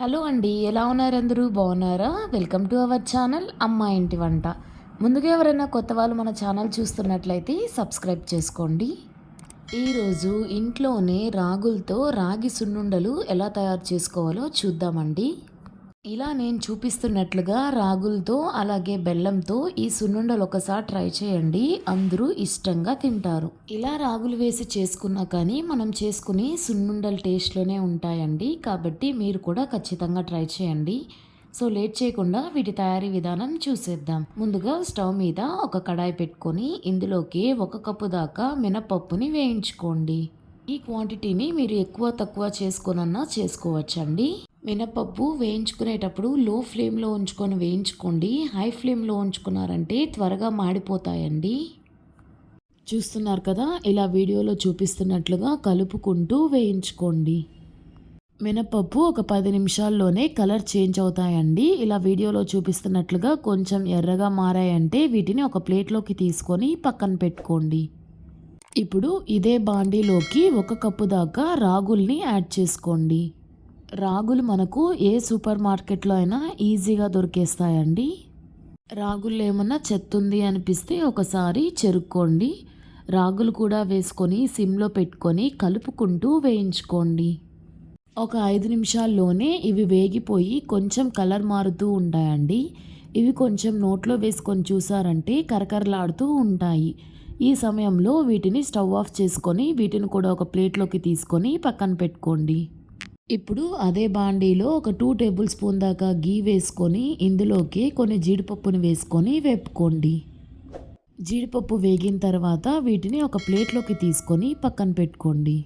Hello అండి ఎలా ఉన్నారు అందరూ? బాగున్నారా? వెల్కమ్ టు అవర్ ఛానల్ అమ్మ ఇంటి వంట. ముందుగా ఎవరైనా కొత్త వాళ్ళు మన ఛానల్ చూస్తున్నట్లయితే సబ్స్క్రైబ్ చేసుకోండి. ఈరోజు ఇంట్లోనే రాగులతో రాగి సున్నుండలు ఎలా తయారు చేసుకోవాలో చూద్దామండి. ఇలా నేను చూపిస్తున్నట్లుగా రాగులతో అలాగే బెల్లంతో ఈ సున్నుండలు ఒకసారి ట్రై చేయండి. అందరూ ఇష్టంగా తింటారు. ఇలా రాగులు వేసి చేసుకున్నా కానీ మనం చేసుకుని సున్నుండల టేస్ట్లోనే ఉంటాయండి. కాబట్టి మీరు కూడా ఖచ్చితంగా ట్రై చేయండి. సో లేట్ చేయకుండా వీటి తయారీ విధానం చూసేద్దాం. ముందుగా స్టవ్ మీద ఒక కడాయి పెట్టుకొని ఇందులోకి ఒక కప్పు దాకా మినపప్పుని వేయించుకోండి. ఈ క్వాంటిటీని మీరు ఎక్కువ తక్కువ చేసుకోనన్నా చేసుకోవచ్చండి. మినపప్పు వేయించుకునేటప్పుడు లో ఫ్లేమ్లో ఉంచుకొని వేయించుకోండి. హై ఫ్లేమ్లో ఉంచుకున్నారంటే త్వరగా మాడిపోతాయండి. చూస్తున్నారు కదా ఇలా వీడియోలో చూపిస్తున్నట్లుగా కలుపుకుంటూ వేయించుకోండి. మినపప్పు ఒక పది నిమిషాల్లోనే కలర్ చేంజ్ అవుతాయండి. ఇలా వీడియోలో చూపిస్తున్నట్లుగా కొంచెం ఎర్రగా మారాయంటే వీటిని ఒక ప్లేట్లోకి తీసుకొని పక్కన పెట్టుకోండి. ఇప్పుడు ఇదే బాండీలోకి ఒక కప్పు దాకా రాగుల్ని యాడ్ చేసుకోండి. రాగులు మనకు ఏ సూపర్ మార్కెట్లో అయినా ఈజీగా దొరికేస్తాయండి. రాగులు ఏమన్నా చెత్త ఉంది అనిపిస్తే ఒకసారి చెరుక్కోండి. రాగులు కూడా వేసుకొని సిమ్లో పెట్టుకొని కలుపుకుంటూ వేయించుకోండి. ఒక ఐదు నిమిషాల్లోనే ఇవి వేగిపోయి కొంచెం కలర్ మారుతూ ఉంటాయండి. ఇవి కొంచెం నోట్లో వేసుకొని చూసారంటే కరకరలాడుతూ ఉంటాయి. ఈ సమయంలో వీటిని స్టవ్ ఆఫ్ చేసుకొని వీటిని కూడా ఒక ప్లేట్లోకి తీసుకొని పక్కన పెట్టుకోండి. ఇప్పుడు అదే బాండీలో ఒక టూ టేబుల్ స్పూన్ దాకా గీ వేసుకొని ఇందులోకి కొన్ని జీడిపప్పుని వేసుకొని వేపుకోండి. జీడిపప్పు వేగిన తర్వాత వీటిని ఒక ప్లేట్లోకి తీసుకొని పక్కన పెట్టుకోండి.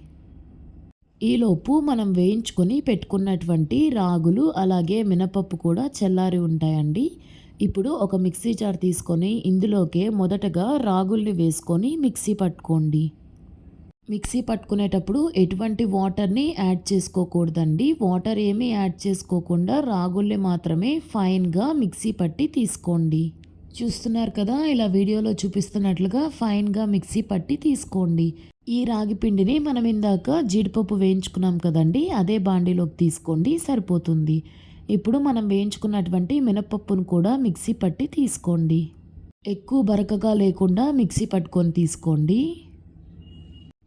ఈలోపు మనం వేయించుకొని పెట్టుకున్నటువంటి రాగులు అలాగే మినపప్పు కూడా చల్లారి ఉంటాయండి. ఇప్పుడు ఒక మిక్సీ జార్ తీసుకొని ఇందులోకే మొదటగా రాగుల్ని వేసుకొని మిక్సీ పట్టుకోండి. మిక్సీ పట్టుకునేటప్పుడు ఎటువంటి వాటర్ని యాడ్ చేసుకోకూడదండి. వాటర్ ఏమీ యాడ్ చేసుకోకుండా రాగుల్ని మాత్రమే ఫైన్గా మిక్సీ పట్టి తీసుకోండి. చూస్తున్నారు కదా ఇలా వీడియోలో చూపిస్తున్నట్లుగా ఫైన్గా మిక్సీ పట్టి తీసుకోండి. ఈ రాగి పిండిని మనం ఇందాక జీడిపప్పు వేయించుకున్నాం కదండి అదే బాండీలోకి తీసుకోండి సరిపోతుంది. ఇప్పుడు మనం వేయించుకున్నటువంటి మినపప్పును కూడా మిక్సీ పట్టి తీసుకోండి. ఎక్కువ బరకగా లేకుండా మిక్సీ పట్టుకొని తీసుకోండి.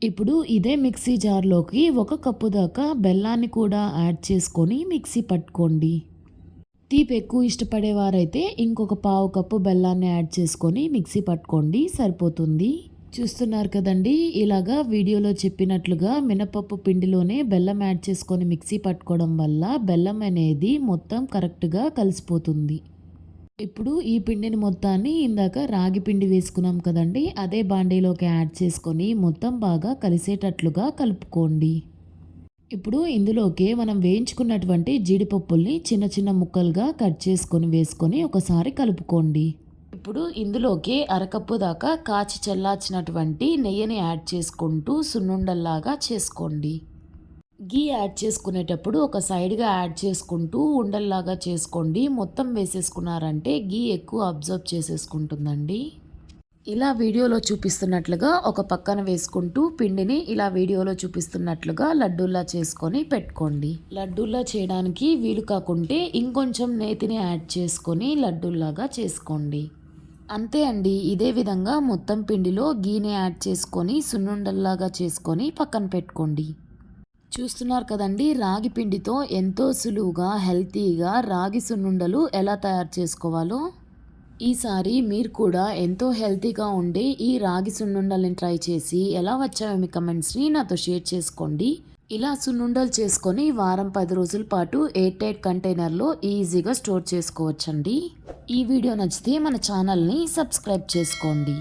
ఇప్పుడు ఇదే మిక్సీ జార్లోకి ఒక కప్పు దాకా బెల్లాన్ని కూడా యాడ్ చేసుకొని మిక్సీ పట్టుకోండి. తీపి ఎక్కువ ఇష్టపడేవారైతే ఇంకొక పావు కప్పు బెల్లాన్ని యాడ్ చేసుకొని మిక్సీ పట్టుకోండి సరిపోతుంది. చూస్తున్నారు కదండి ఇలాగా వీడియోలో చెప్పినట్లుగా మినపప్పు పిండిలోనే బెల్లం యాడ్ చేసుకొని మిక్సీ పట్టుకోవడం వల్ల బెల్లం అనేది మొత్తం కరెక్ట్గా కలిసిపోతుంది. ఇప్పుడు ఈ పిండిని మొత్తాన్ని ఇందాక రాగి పిండి వేసుకున్నాం కదండి అదే బాండీలోకి యాడ్ చేసుకొని మొత్తం బాగా కలిసేటట్లుగా కలుపుకోండి. ఇప్పుడు ఇందులోకి మనం వేయించుకున్నటువంటి జీడిపప్పుల్ని చిన్న చిన్న ముక్కలుగా కట్ చేసుకొని వేసుకొని ఒకసారి కలుపుకోండి. ఇప్పుడు ఇందులోకి అరకప్పు దాకా కాచి చల్లార్చినటువంటి నెయ్యిని యాడ్ చేసుకుంటూ సున్నుండల్లాగా చేసుకోండి. గీ యాడ్ చేసుకునేటప్పుడు ఒక సైడ్గా యాడ్ చేసుకుంటూ ఉండల్లాగా చేసుకోండి. మొత్తం వేసేసుకున్నారంటే గీ ఎక్కువ అబ్జర్వ్ చేసేసుకుంటుందండి. ఇలా వీడియోలో చూపిస్తున్నట్లుగా ఒక పక్కన వేసుకుంటూ పిండిని ఇలా వీడియోలో చూపిస్తున్నట్లుగా లడ్డూల్లా చేసుకొని పెట్టుకోండి. లడ్డూల్లా చేయడానికి వీలు కాకుంటే ఇంకొంచెం నేతిని యాడ్ చేసుకొని లడ్డూల్లాగా చేసుకోండి. అంతే అండి. ఇదే విధంగా మొత్తం పిండిలో గీని యాడ్ చేసుకొని సున్నుండల్లాగా చేసుకొని పక్కన పెట్టుకోండి. చూస్తున్నారు కదండి రాగి పిండితో ఎంతో సులువుగా హెల్తీగా రాగి సున్నుండలు ఎలా తయారు చేసుకోవాలో? ఈసారి మీరు కూడా ఎంతో హెల్తీగా ఉండే ఈ రాగి సున్నుండల్ని ట్రై చేసి ఎలా వచ్చాయో మీ కమెంట్స్ని నాతో షేర్ చేసుకోండి. ఇలా సున్నుండలు చేసుకొని వారం పది రోజుల పాటు ఎయిర్ టైట్ కంటైనర్లో ఈజీగా స్టోర్ చేసుకోవచ్చండి. ఈ వీడియో నచ్చితే మన ఛానల్ని సబ్స్క్రైబ్ చేసుకోండి.